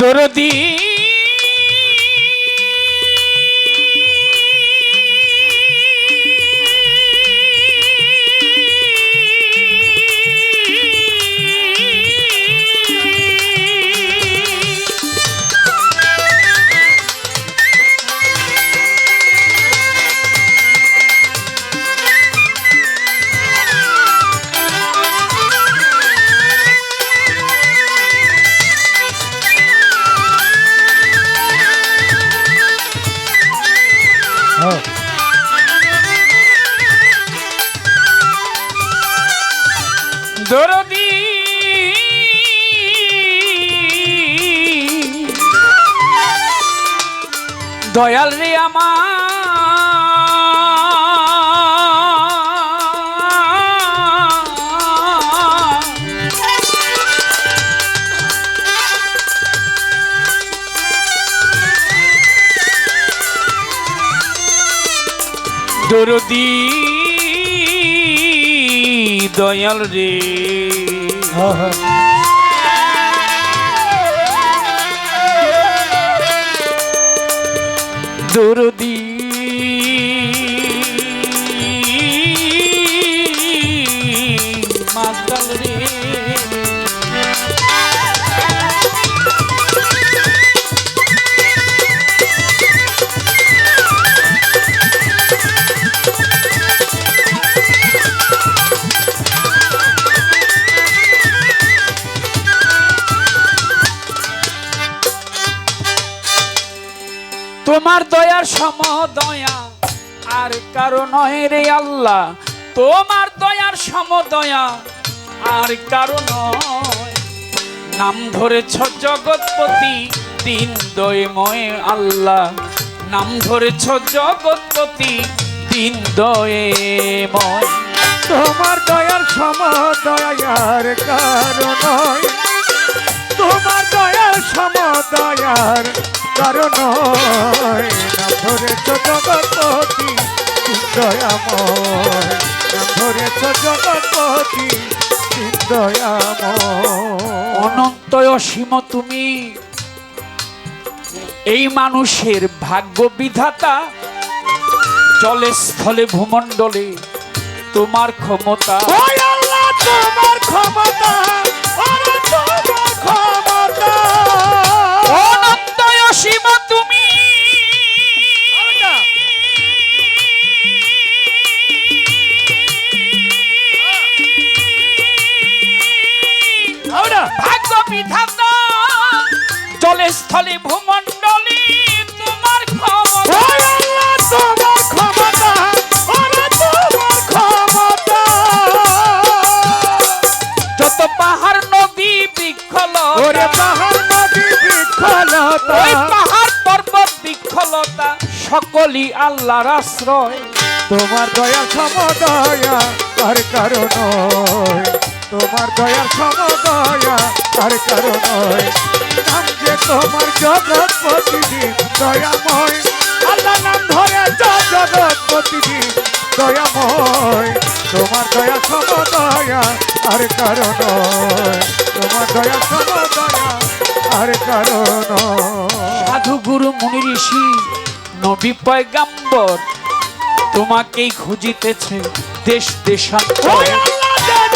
দরদি দরদি দয়াল রে আমার। দরদি দয়াল রে। দরদি তোমার দয়ার সম দয়া। আর কারও নয় রে আল্লাহ, তোমার দয়ার সম দয়া। আর কারও নয়। নাম ধরেছ জগৎপতি, দিন দয়ময় আল্লাহ। নাম ধরেছ জগৎপতি, দিন দয়েময়। তোমার দয়ার সমদয়ার কারণ তোমার দয়ার সমদয়ার কারণ ধরেছ জগৎপতি দয়াময় ধরেছ জগৎপতি অনন্ত অসীম তুমি। এই মানুষের ভাগ্য বিধাতা জলে স্থলে ভূমণ্ডলে তোমার ক্ষমতা। তোমার ক্ষমতা। স্থলে ভূমণ্ডলে তোমার ক্ষমতা। তোমার ক্ষমতা তোমার ক্ষমতা। যত পাহাড় নদী বৃক্ষল ওরে পাহাড় নদী বিক্ষলতা। পাহাড় পর্বত বৃক্ষলতা সকলই আল্লাহর আশ্রয়। তোমার দয়া সমদয়া আর কারণ তোমার দয়ার সমদয়া আর কারণ নাম যে তোমার জগৎ প্রতিদিন দয়াময়। আল্লাহ নাম ধরে যা জগৎ প্রতিদিন দয়াময়। তোমার দয়া সমদয়া আর কারণ তোমার দয়া সমদয়া আর কারণ সাধু গুরু মুনি ঋষি নবী পয়গাম্বর তোমাকেই খুঁজিতেছে দেশ দেশান্তরে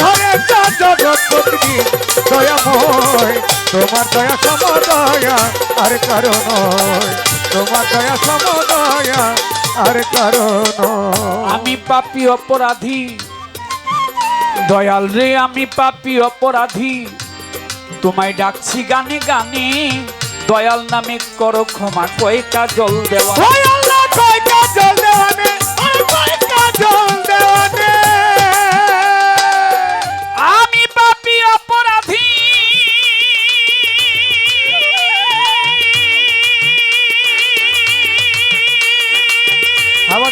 ধরে যা দয়াময়। তোমার দয়া সমদয়া আর কারণ তোমার দয়া সমদয়া আর কারণ আমি পাপী অপরাধী। দয়াল রে আমি পাপী অপরাধী। তোমায় ডাকছি গানে গানে দয়াল নামে করো ক্ষমা কয়েকা জল দেওয়া। কয়টা জল কয়টা জল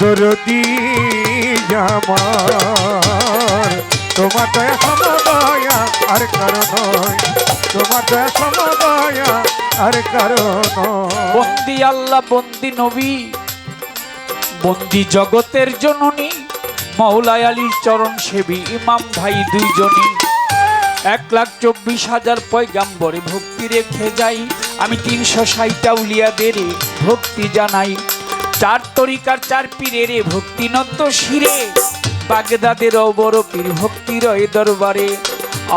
দরদি আমার। তোমার দয়া আর কারণ তোমার দয়া আর কারণ বন্দি আল্লাহ, বন্দি নবী, বন্দি জগতের জননী মৌলায় আলীর চরণ সেবী, ইমাম ভাই দুইজনই। এক লাখ চব্বিশ হাজার পয়গাম্বরে ভক্তি রেখে যাই। আমি তিনশো ষাটটা উলিয়াদের ভক্তি জানাই। চার তরিকার চার পীরের ভক্তি নত শিরে। বাগদাদের বড় পীর ভক্তির এ দরবারে।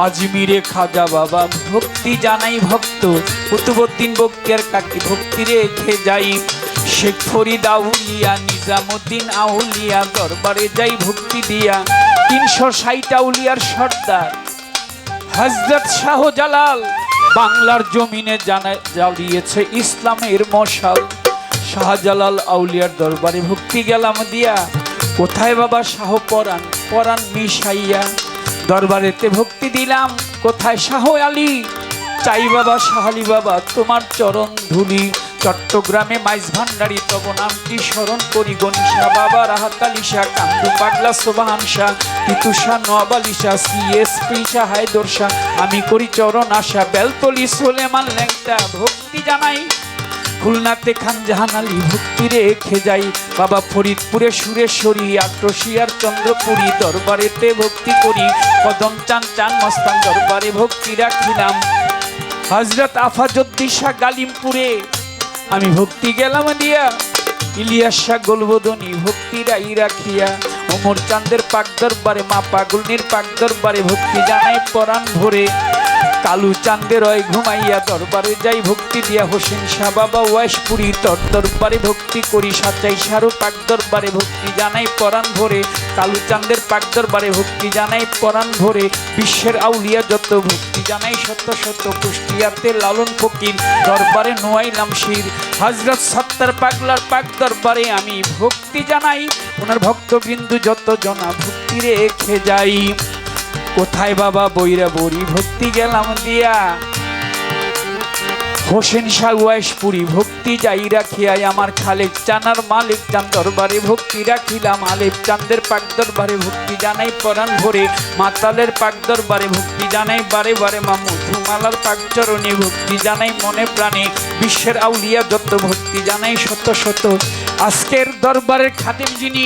আজমিরে খাজা বাবা ভক্তি জানাই ভক্ত। কুতুবদ্দিন বক্তিয়ার কাকি ভক্তি রেখে যাই। শেখ ফরিদ আউলিয়া, নিজামুদ্দিন আউলিয়া দরবারে যাই ভক্তি দিয়া। তিনশো ষাট আউলিয়ার সর্দার হজরত শাহজালাল বাংলার জমিনে জানা জ্বালিয়েছে ইসলামের মশাল। শাহজালাল আউলিয়ার দরবারে ভক্তি গেলাম দিয়া। কোথায় বাবা শাহ পরাণ? পরাণ মিশাইয়া দরবারেতে ভক্তি দিলাম। কোথায় শাহ আলী? চাই বাবা শাহালি বাবা, তোমার চরণ ধুলি। চট্টগ্রামে মাইজ ভান্ডারি, তব নামটি স্মরণ করি গনিশা বাবা রাহাতালিশা কান্দু পাগলা সোবাহানশা তিতুষা নোয়াবালিশা সিএসপি শাহ হায়দরশা আমি করি চরণ আশা, বেলতলি সোলেমান ল্যাংটা। ভক্তি জানাই খুলনাতে খান জাহান আলী ভক্তি রেখে যাই। বাবা ফরিদপুরে সুরেশ্বরী আট্রসিয়ার চন্দ্রপুরী দরবারেতে ভক্তি করি। কদম চান চান, মস্তান দরবারে ভক্তি রাখিলাম হজরত আফাজুদ্দিশা গালিমপুরে আমি ভক্তি গেলাম দিয়া। ইলিয়াস গোলবদনী ভক্তি রাই রাখিয়া। ওমর চাঁদের পাক দরবারে, মা পাগলনির পাক দরবারে, ভক্তি জানাই পরাণ ভরে। কালু চাঁদের রয় ঘুমাইয়া দরবারে যাই, ভক্তি দিয়া হোসেন শাহ বাবা ওয়াইশপুরি তর দরবারে ভক্তি করি, সাচাই সারো পাক দরবারে, ভক্তি জানাই পরাণ ভরে। কালু চাঁদের পাক দরবারে ভক্তি জানাই পরাণ ভরে। বিশ্বের আউলিয়া যত ভক্তি জানাই সত্য সত্য কুষ্টিয়াতে লালন ফকির, দরবারে নোয়াইলাম শির হজরত সত্তর পাগলার পাক দরবারে আমি ভক্তি জানাই ওনার ভক্তবিন্দু যত জনা ভক্তি রেখে যাই। কোথায় বাবা বইরা বড়ি ভক্তি গেলাম দিয়া? হোসেন শাহ ওয়াইশপুরি ভক্তি যাই রাখিয়াই, আমার খালেক চানার মালিক চান দরবারে ভক্তি রাখিলাম। আলেপ চান্দের পাক দরবারে ভক্তি জানাই পরাণ ভরে, মাতালের পাক দরবারে ভক্তি জানাই বারে বারে, মা মধুমালার পাক চরণে ভক্তি জানাই মনে প্রাণে, বিশ্বের আউলিয়া যত ভক্তি জানাই শত শত। আজকের দরবারের খাদিম যিনি,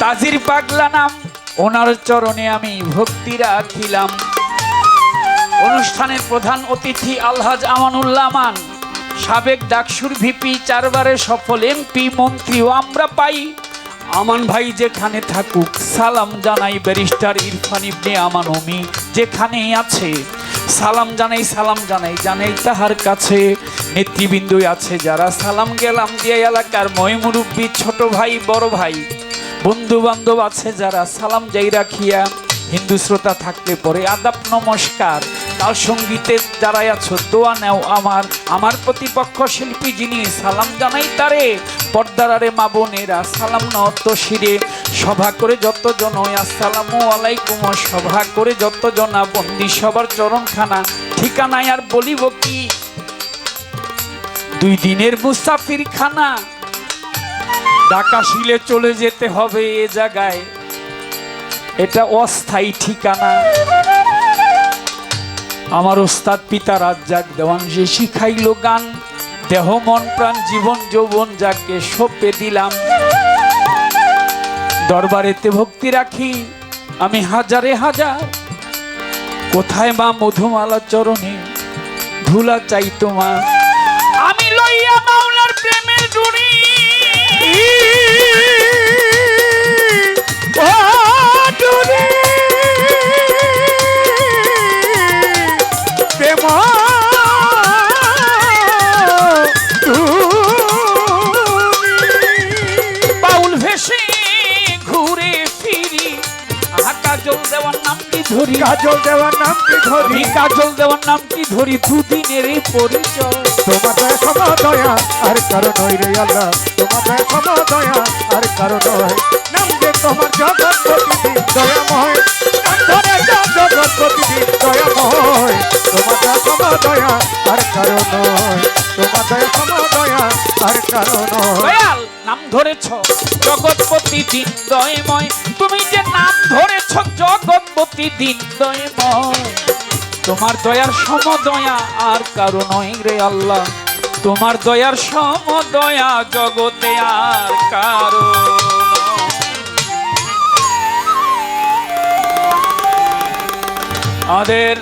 তাজির পাগলা নাম, ওনার চরণে আমি ভক্তি রাখিলাম। অনুষ্ঠানের প্রধান অতিথি আলহাজ আমানুল্লাহ মান, সাবেক ডাকসুর ভিপি, চারবারে সফল এমপি মন্ত্রীও আমরা পাই। আমান ভাই যেখানে থাকুক, সালাম জানাই ব্যারিস্টার ইরফান ইবনে আমান অমি যেখানেই আছে। সালাম জানাই সালাম জানাই জানাই তাহার কাছে। নেতৃবৃন্দু আছে যারা। সালাম গেলাম দিয়ে এলাকার ময় মুরব্বী, ছোট ভাই, বড় ভাই। বন্ধু বান্ধব আছে যারা। সালাম যাই রাখিয়া হিন্দু শ্রোতা থাকলে পরে আদাব নমস্কার। তার সঙ্গীতে যারাই আছো, দোয়া নেও আমার। আমার প্রতিপক্ষ শিল্পী যিনি, সালাম জানাই তারে। পর্দারারে মা বোনেরা, সালাম নত শিরে। সভা করে যত জন আসসালামু আলাইকুম। সভা করে যত জনা বন্দি সবার চরণখানা। ঠিকানায় আর বলিব কি? দুই দিনের মুসাফির খানা ঢাকা শিলে চলে যেতে হবে এ জায়গায়। এটা অস্থায়ী ঠিকানা। আমার ওস্তাদ পিতা রাজ্জাক দেওয়ান যে শিখাইল গান, দেহ, মন, প্রাণ, জীবন, যৌবন যাকে সপে দিলাম। দরবারেতে ভক্তি রাখি, আমি হাজারে হাজার। কোথায় মা মধুমালা চরণে ধুলা চাই তোমার? আমি লইয়া মাওলার প্রেমের জুড়ি কাজল দেওয়ার নাম কি ধরি? কাজল দেওয়ার নাম কি ধরি? দুদিনের এই পরিচয়। তোমার দয়া ক্ষমা দয়া আর কারও নয় রে আল্লাহ। তোমার দয়া ক্ষমা দয়া আর কারও নয়। নাম যে তোমার জগৎ প্রতিদিন দয়াময়। নাম ধরে জগৎ প্রতিদিন দয়াময়। তোমার দয়া ক্ষমা দয়া আর কারও নয়। তোমার দয়া ক্ষমা দয়া আর কারও নয়। দয়াল! নাম ধরেছ? জগৎপতি দিন দয়ময় তুমি যে নাম ধরেছ জগৎপতি দিন দয়ময় তোমার দয়ার সমদয়া আর কারও নয় রে আল্লাহ। তোমার দয়ার সমদয়া জগতে আর কারও। আমাদের